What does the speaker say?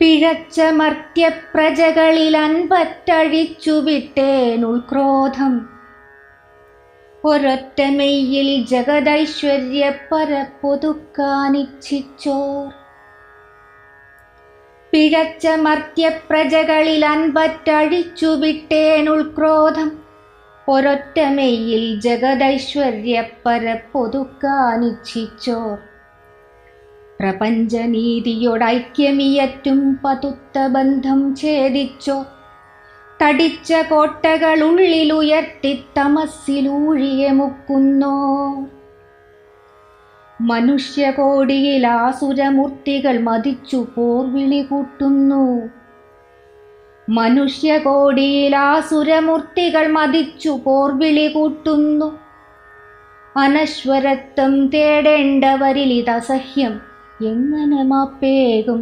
പിഴച്ച മർത്യപ്രജകളിൽ അൻപറ്റഴിച്ചു ഒരൊറ്റ മെയ്യിൽ ജഗദൈശ്വര്യ പരപ്പൊതുക്കാനിച്ഛിച്ചോർ പിഴച്ച മർത്യപ്രജകളിൽ അൻപറ്റഴിച്ചു ഒരൊറ്റ മെയ്യിൽ ജഗദൈശ്വര്യ പരപ്പൊതുക്കാനിച്ഛിച്ചോർ പ്രപഞ്ചനീതിയോടൈക്യമിയറ്റും പതുത്ത ബന്ധം ഛേദിച്ചോ? തടിച്ച കോട്ടകളുള്ളിലുയർത്തി തമസ്സിലൂഴിയെ മുക്കുന്നോ മനുഷ്യകോടിയിൽ ആസുരമൂർത്തികൾ മതിച്ചു പോർവിളി കൂട്ടുന്നു മനുഷ്യകോടിയിൽ ആസുരമൂർത്തികൾ മതിച്ചു പോർവിളി കൂട്ടുന്നു അനശ്വരത്വം തേടേണ്ടവരിൽ ഇതസഹ്യം എങ്ങനെ മാപ്പേകും?